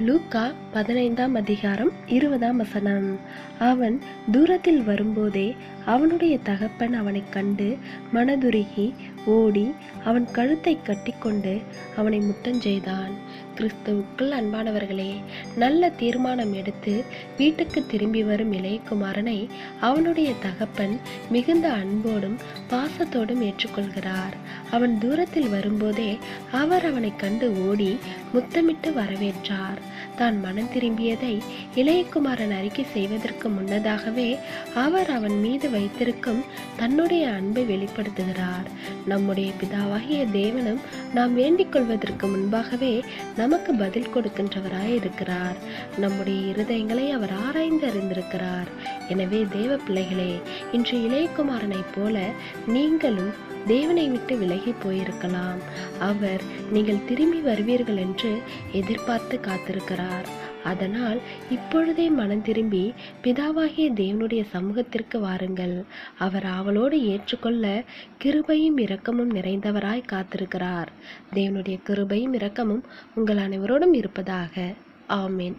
லூக்கா பதினைந்தாம் அதிகாரம் இருபதாம் வசனம். அவன் தூரத்தில் வரும்போதே அவனுடைய தகப்பன் அவனைக் கண்டு மனதுருகி ஓடி அவன் கழுத்தை கட்டிக்கொண்டு அவனை முத்தஞ்செய்தான் கிறிஸ்துவுக்குள் அன்பானவர்களே நல்ல தீர்மானம் எடுத்து வீட்டுக்கு திரும்பி வரும் இளையகுமாரனை அவனுடைய தகப்பன் மிகுந்த அன்போடும் பாசத்தோடும் ஏற்றுக்கொள்கிறார். அவன் தூரத்தில் வரும்போதே அவர் அவனைக் கண்டு ஓடி முத்தமிட்டு வரவேற்றார். தான் மனம் திரும்பியதை இளையகுமாரன் அறிக்கை செய்வதற்கு முன்னதாகவே அவர் அவன் மீது வைத்திருக்கும் தன்னுடைய அன்பை வெளிப்படுத்துகிறார். நம்முடைய பிதாவாகிய தேவனும் நாம் வேண்டிக் கொள்வதற்கு முன்பாகவே நமக்கு பதில் கொடுக்கின்றவராய் இருக்கிறார் நம்முடைய இருதயங்களை அவர் ஆராய்ந்து அறிந்திருக்கிறார் எனவே தேவ பிள்ளைகளே இன்று இளையகுமாரனைப் போல நீங்களும் தேவனை விட்டு விலகி போயிருக்கலாம். அவர் நீங்கள் திரும்பி வருவீர்கள் என்று எதிர்பார்த்து காத்திருக்கிறார். அதனால் இப்பொழுதே மனம் திரும்பி பிதாவாகிய தேவனுடைய சமூகத்திற்கு வாருங்கள். அவர் ஆவலோடு ஏற்றுக்கொள்ள கிருபையும் இரக்கமும் நிறைந்தவராய் காத்திருக்கிறார். தேவனுடைய கிருபையும் இரக்கமும் உங்கள் அனைவரோடும் இருப்பதாக. ஆமேன்.